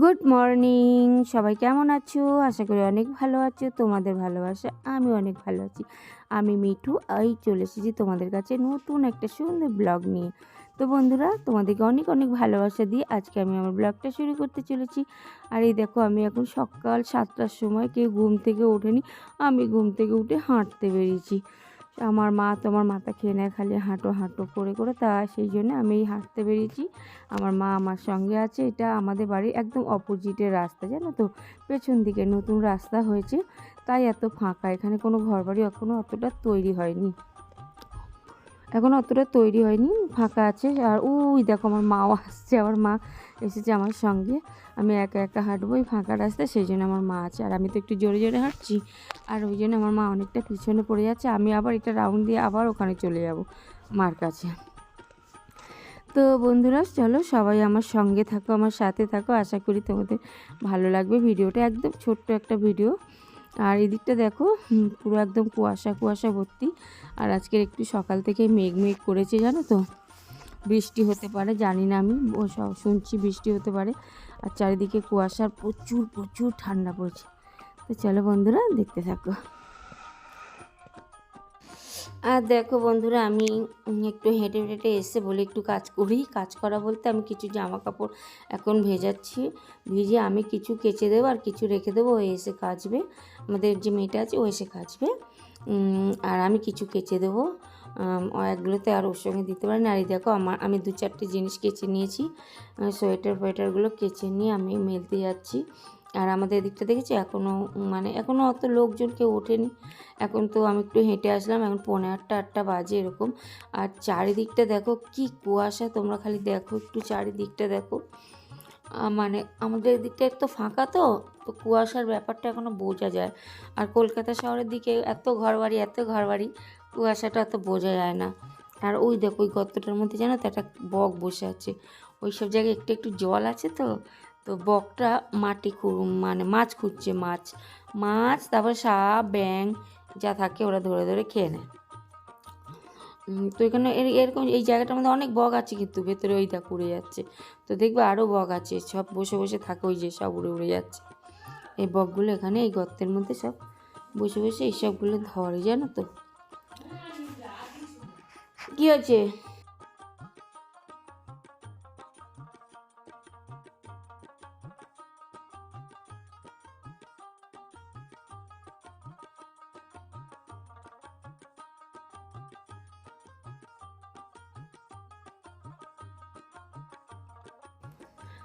Good morning সবাই কেমন আছো? আশা করি অনেক ভালো আছো। তোমাদের ভালোবাসা আমি অনেক ভালো আছি। আমি মিঠু। এই চলে এসেছি তোমাদের কাছে নতুন একটা সুন্দর ব্লগ নিয়ে। তো বন্ধুরা, তোমাদেরকে অনেক অনেক ভালোবাসা দিয়ে আজকে আমি আমার ব্লগটা শুরু করতে চলেছি। আর এই দেখো, আমি এখন সকাল সাতটার সময় কেউ ঘুম থেকে ওঠেনি। আমি ঘুম থেকে উঠে হাঁটতে বেরিয়েছি। আমার মা তো আমার মাথা খেয়ে নেয় খালি হাঁটো হাঁটো করে করে। তা সেই জন্য আমি হাঁটতে বেরিয়েছি। আমার মা আমার সঙ্গে আছে। এটা আমাদের বাড়ির একদম অপোজিটের রাস্তা, জানো তো? পেছন দিকে নতুন রাস্তা হয়েছে। তাই এত ফাঁকা। এখানে কোনো ঘরবাড়ি এখনও অতটা তৈরি হয়নি। এখনও অতটা তৈরি হয়নি। ফাঁকা আছে। আর ওই দেখো আমার মাও আসছে। আমার মা এসেছে আমার সঙ্গে। আমি একা একা হাঁটবো ওই ফাঁকা রাস্তায় সেই জন্য আমার মা আছে। আর আমি তো একটু জোরে জোরে হাঁটছি। আর ওই জন্য আমার মা অনেকটা পিছনে পড়ে যাচ্ছে। আমি আবার এটা রাউন্ড দিয়ে আবার ওখানে চলে যাব মার কাছে। তো বন্ধুরা, চলো সবাই আমার সঙ্গে থাকো, আমার সাথে থাকো। আশা করি তোমাদের ভালো লাগবে ভিডিওটা। একদম ছোট্ট একটা ভিডিও। আর এদিকটা দেখো পুরো একদম কুয়াশা কুয়াশা ভর্তি। আর আজকের একটু সকাল থেকে মেঘ মেঘ করেছে, জানো তো? বৃষ্টি হতে পারে, জানি না আমি শুনছি বৃষ্টি হতে পারে। আর চারিদিকে কুয়াশার প্রচুর প্রচুর ঠান্ডা পড়ছে। তো চলো বন্ধুরা, দেখতে থাকো। আর দেখো বন্ধুরা, আমি একটু হেঁটে হেঁটে এসে বলে একটু কাজ করি। কাজ করা বলতে আমি কিছু জামা কাপড় এখন ভেজাচ্ছি। ভিজে আমি কিছু কেচে দেবো আর কিছু রেখে দেবো, ও এসে কাচবে। আমাদের যে মেয়েটা আছে, ও এসে কাচবে। আর আমি কিছু কেচে দেবো। একগুলোতে আর ওর সঙ্গে দিতে পারি না আর এই দেখো, আমার, আমি দু চারটে জিনিস কেচে নিয়েছি। সোয়েটার ফোয়েটারগুলো কেচে নিয়ে আমি মেলতে যাচ্ছি। আর আমাদের এদিকটা দেখেছি? এখনও মানে এখনও অত লোকজন কেউ ওঠেনি। এখন তো আমি একটু হেঁটে আসলাম, এখন পনেরো আটটা আটটা বাজে এরকম। আর চারিদিকটা দেখো, কি কুয়াশা, তোমরা খালি দেখো, একটু চারিদিকটা দেখো। মানে আমাদের দিকটা একটু ফাঁকা তো তো কুয়াশার ব্যাপারটা এখনও বোঝা যায়। আর কলকাতা শহরের দিকে এত ঘরবাড়ি এত ঘরবাড়ি, কুয়াশাটা অত বোঝা যায় না। আর ওই দেখো, ওই গর্তটার মধ্যে জানো তো একটা বক বসে আছে। ওই সব জায়গায় একটু একটু জল আছে তো তো বকটা মাটি মানে মাছ খুঁজছে, মাছ। মাছ, তারপর সাপ ব্যাং যা থাকে ওরা ধরে ধরে খেয়ে নেয়। তো এখানে এর- এরকম এই জায়গাটার মধ্যে অনেক বগ আছে কিন্তু, ভেতরে ওই দেখ, উড়ে যাচ্ছে। তো দেখবে আরও বগ আছে, সব বসে বসে থাকে ওই যে, সব উড়ে উড়ে যাচ্ছে। এই বকগুলো এখানে, এই গর্তের মধ্যে সব বসে বসে, এই সবগুলো ধরে, জানো তো? কী হচ্ছে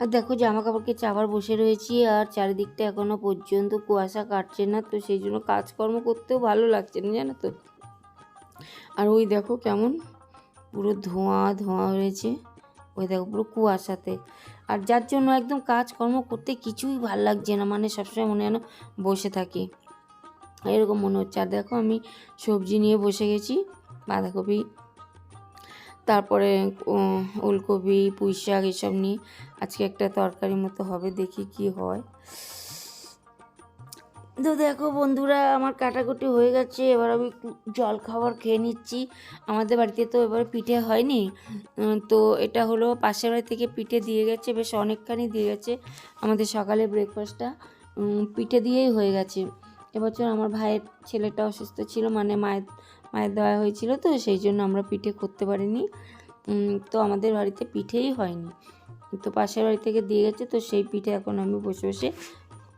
আর দেখো জামা কাপড়কে কেচে আবার বসে রয়েছি আর চারিদিকটা এখনও পর্যন্ত কুয়াশা কাটছে না, তো সেই জন্য কাজকর্ম করতেও ভালো লাগছে না, জানো তো? আর ওই দেখো কেমন পুরো ধোঁয়া ধোঁয়া হয়েছে, ওই দেখো পুরো কুয়াশাতে। আর যার জন্য একদম কাজকর্ম করতে কিছুই ভালো লাগছে না মানে সবসময় মনে যেন বসে থাকি। এরকম মনে হচ্ছে। আর দেখো আমি সবজি নিয়ে বসে গেছি, বাঁধাকপি তারপরে ওলকপি পুঁই শাক এসব নিয়ে আজকে একটা তরকারি মতো হবে, দেখি কি হয়। তো দেখো বন্ধুরা, আমার কাটাকুটি হয়ে গেছে, এবার আমি জল খাবার খেয়ে নিচ্ছি। আমাদের বাড়িতে তো এবার পিঠে হয়নি তো এটা হলো পাশের বাড়ি থেকে পিঠে দিয়ে গেছে, বেশ অনেকখানি দিয়ে গেছে, আমাদের সকালে ব্রেকফাস্টটা পিঠে দিয়েই হয়ে গেছে। এবছর আমার ভাইয়ের ছেলেটা অসুস্থ ছিল মানে মায়ের মায়ের দেওয়া হয়েছিল তো, সেই জন্য আমরা পিঠে করতে পারিনি। তো আমাদের বাড়িতে পিঠেই হয়নি। তো পাশের বাড়ি থেকে দিয়ে গেছে, তো সেই পিঠে এখন আমি বসে বসে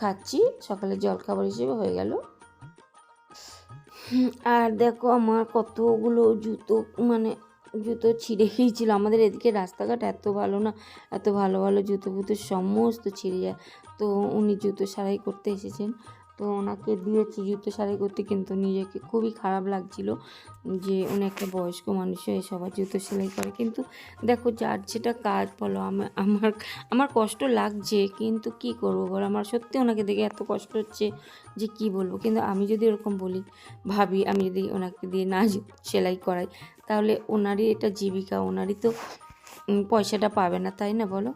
খাচ্ছি। সকালে জলখাবার হিসেবে হয়ে গেল। আর দেখো আমার কতগুলো জুতো মানে জুতো ছিঁড়ে গিয়েছিল। আমাদের এদিকে রাস্তাঘাট এত ভালো না, এত ভালো ভালো জুতো ফুতো সমস্ত ছিঁড়ে যায়। তো উনি জুতো সারাই করতে এসেছেন। তো ওনাকে দিয়েছি জুতো সারাই করতে, কিন্তু নিজেকে খুবই খারাপ লাগছিল যে উনি একটা বয়স্ক মানুষ হয়ে সবার জুতো সেলাই করে। কিন্তু দেখো যার যেটা কাজ বলো আমার আমার আমার কষ্ট লাগছে, কিন্তু কি করব বলো? আমার সত্যি ওনাকে দেখে এত কষ্ট হচ্ছে যে কি বলব? কিন্তু আমি যদি এরকম বলি, ভাবি আমি যদি ওনাকে দিয়ে না সেলাই করাই, তাহলে ওনারই এটা জীবিকা, ওনারই তো পয়সাটা পাবে না, তাই না বলো?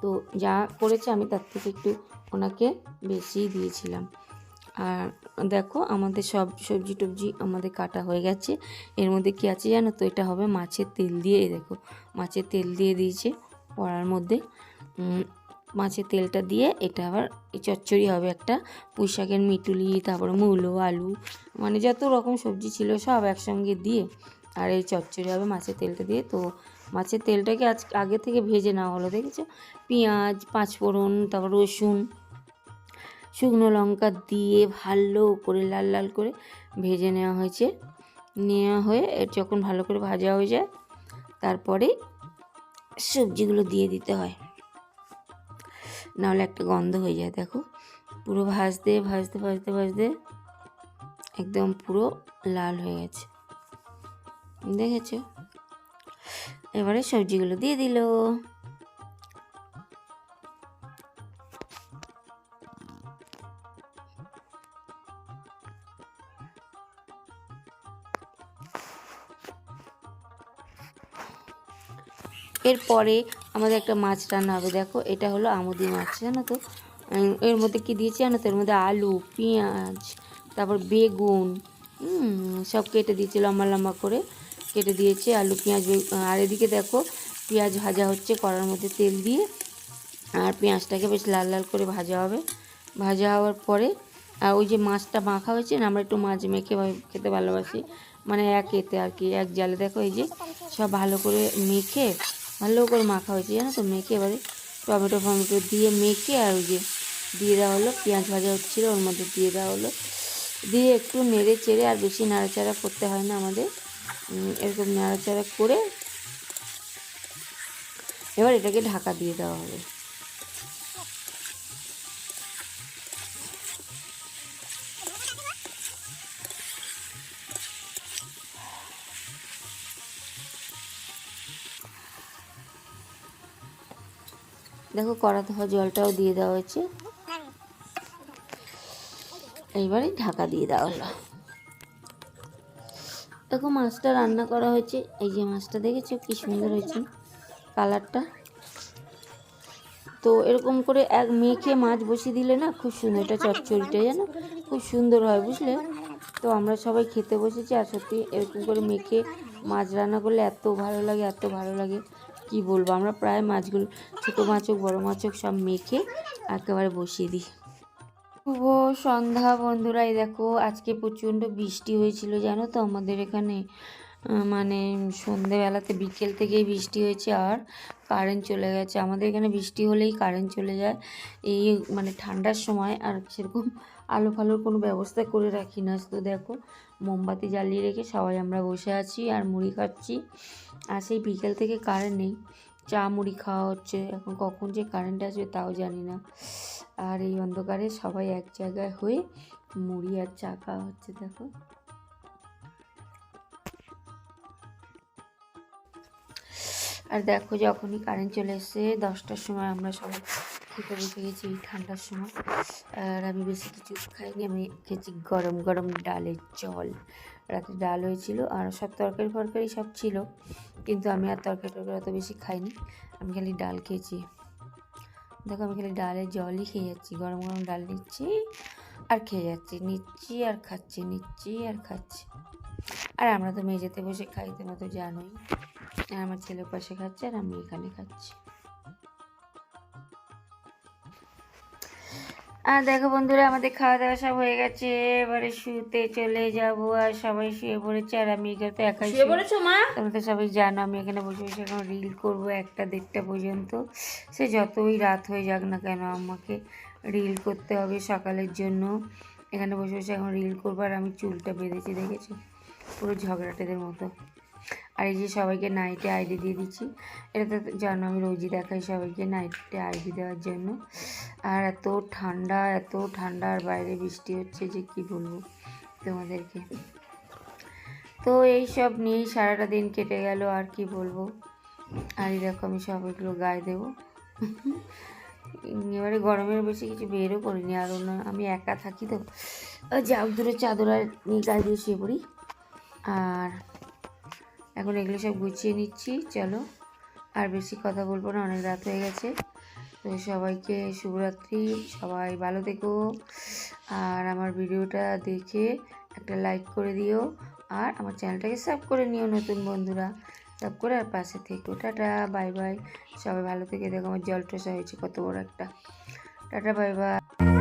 তো যা করেছে আমি তার থেকে একটু ওনাকে বেশিই দিয়েছিলাম। আর দেখো আমাদের সব সবজি টবজি আমাদের কাটা হয়ে গেছে। এর মধ্যে কি আছে জানো তো? এটা হবে মাছের তেল দিয়ে দেখো, মাছের তেল দিয়ে দিয়েছে কড়ার মধ্যে। মাছের তেলটা দিয়ে এটা আবার এই চচ্চড়ি হবে একটা, পুঁই শাকের মিটুলি, তারপরে মূলো, আলু মানে যত রকম সবজি ছিল সব একসঙ্গে দিয়ে। আর এই চচ্চড়ি হবে মাছের তেলটা দিয়ে। তো মাছের তেলটাকে আজ, আগে থেকে ভেজে নেওয়া হলো, দেখেছ? পেঁয়াজ, পাঁচফোড়ন, তারপর রসুন শুকনো লঙ্কা দিয়ে ভালো করে, লাল লাল করে ভেজে নেওয়া হয়েছে। নেওয়া হয়ে যখন ভালো করে ভাজা হয়ে যায়, তারপরে সবজিগুলো দিয়ে দিতে হয়। নাহলে একটা গন্ধ হয়ে যায়, দেখো। পুরো ভাজতে ভাজতে ভাজতে ভাজতে একদম পুরো লাল হয়ে গেছে। দেখেছ? এবারে সবজিগুলো দিয়ে দিল। এরপরে আমাদের একটা মাছ রান্না হবে। দেখো, এটা হলো আমুদি মাছ, জানো তো? এর মধ্যে কি দিয়েছি জানো তো? এর মধ্যে আলু, পেঁয়াজ, তারপর বেগুন সব কেটে দিয়েছি লম্বা লম্বা করে। কেটে দিয়েছি আলু, পেঁয়াজ আর এদিকে দেখো, পেঁয়াজ ভাজা হচ্ছে কড়ার মধ্যে তেল দিয়ে। আর পেঁয়াজটাকে বেশ লাল লাল করে ভাজা হবে। ভাজা হওয়ার পরে, আর ওই যে মাছটা মাখা হয়েছে না, আমরা একটু মাছ মেখে খেতে ভালোবাসি। মানে এক এতে আর কি, এক জালে। দেখো এই যে, সব ভালো করে মেখে ভালো করে মাখা হয়েছে, জানো তো? মেখে এবারে টমেটো ফমেটো দিয়ে মেখে আর ওই যে দিয়ে দেওয়া হলো, পেঁয়াজ ভাজা হচ্ছিল, ওর মধ্যে দিয়ে দেওয়া হলো। দিয়ে একটু নেড়ে চেড়ে আর বেশি নাড়াচাড়া করতে হয় না আমাদের। এরকম নাড়াচাড়া করে এবার এটাকে ঢাকা দিয়ে দেওয়া হবে। দেখো কড়া ধোয়া জলটাও দিয়ে দেওয়া হয়েছে। এইবারে ঢাকা দিয়ে দেওয়া হলো। দেখো মাছটা রান্না করা হয়েছে। এই যে মাছটা দেখেছ কি সুন্দর হয়েছে কালারটা। তো এরকম করে এক মেখে মাছ বসিয়ে দিলে না খুব সুন্দর, এটা চচ্চড়িটা যেন খুব সুন্দর হয় বুঝলে? তো আমরা সবাই খেতে বসেছি আর সত্যি এরকম করে মেখে মাছ রান্না করলে এত ভালো লাগে, এত ভালো লাগে। কি বলব? আমরা প্রায় মাছগুলো, ছোটো মাছ হোক বড়ো মাছ হোক সব মেখে একেবারে বসিয়ে দিই। শুভ সন্ধ্যা বন্ধুরা, এই দেখো আজকে প্রচণ্ড বৃষ্টি হয়েছিল, জানো তো? আমাদের এখানে মানে সন্ধেবেলাতে বিকেল থেকেই বৃষ্টি হয়েছে আর কারেন্ট চলে গেছে। আমাদের এখানে বৃষ্টি হলেই কারেন্ট চলে যায়। এই মানে ঠান্ডার সময় আর সেরকম আলো ফালোর কোনো ব্যবস্থা করে রাখি না। তো দেখো মোমবাতি জ্বালিয়ে রেখে সবাই আমরা বসে আছি আর মুড়ি খাচ্ছি। আর সেই বিকেল থেকে কারেন্ট নেই। চা, মুড়ি খাওয়া হচ্ছে। এখন কখন যে কারেন্ট আসবে তাও জানি না। আর এই অন্ধকারে সবাই এক জায়গায় হয়ে মুড়ি আর চা খাওয়া হচ্ছে, দেখো। আর দেখো যখনই কারেন্ট চলে এসছে, দশটার সময় আমরা সবাই খেতে বসে গেছি ঠান্ডার সময়। আর আমি বেশি কিছু খাইনি, আমি খেয়েছি গরম গরম ডালের জল। রাতে ডাল হয়েছিল, আর সব তরকারি ফরকারি সব ছিল, কিন্তু আমি আর তরকারি টরকারি অত বেশি খাইনি। আমি খালি ডাল খেয়েছি। দেখো আমি খালি ডালের জলই খেয়ে যাচ্ছি, গরম গরম ডাল নিচ্ছি আর খেয়ে যাচ্ছি। নিচ্ছি আর খাচ্ছি, নিচ্ছি আর খাচ্ছি। আর আমরা তো মেঝেতে বসে খাই, তোমরা তো জানোই। আর আমার ছেলে পাশে খাচ্ছে আর আমি এখানে খাচ্ছি। আর দেখো বন্ধুরা আমাদের খাওয়া দাওয়া সব হয়ে গেছে। এবারে শুতে চলে যাব আর সবাই শুয়ে পড়েছে আর আমি এখানে তো একাই শুয়ে পড়েছো মা? তোমরা তো সবাই জানো আমি এখানে বসে বসে এখন রিল করব একটা দেড়টা পর্যন্ত। সে যতই রাত হয়ে যাক না কেন আমাকে রিল করতে হবে সকালের জন্য। এখানে বসে বসে এখন রিল করব আর আমি চুলটা বেঁধেছি দেখেছি? পুরো ঝগড়াটেদের মতো। আর এই যে সবাইকে নাইটে আইডি দিয়ে দিচ্ছি। এটা তো জানো, আমি রোজই দেখাই সবাইকে নাইটে আইডি দেওয়ার জন্য। আর এত ঠান্ডা এত ঠান্ডা আর বাইরে বৃষ্টি হচ্ছে যে কি বলব তোমাদেরকে। তো এই সব নিয়েই সারাটা দিন কেটে গেল, আর কি বলব। আর দেখো আমি সবাইগুলো গায়ে দেবো। এবারে গরমের বেশি কিছু বেরও করিনি, আর অন্য আমি একা থাকি তো। যাও, দূরে চাদর আর নিয়ে গায়ে দিয়ে শুয়ে পড়ি। আর এখন এগুলো সব গুছিয়ে নিচ্ছি, চলো। আর বেশি কথা বলব না, অনেক রাত হয়ে গেছে। তো সবাইকে শুভরাত্রি, সবাই ভালো থেকো। আর আমার ভিডিওটা দেখে একটা লাইক করে দিও। আর আমার চ্যানেলটাকে সাবস্ক্রাইব করে নিও, নতুন বন্ধুরা। সাবস্ক্রাইব করে আর পাশে থেকো। টাটা বাই বাই সবাই ভালো থেকে দেখো, আমার জল টসা হয়েছে, কত বড় একটা। Tata bye bye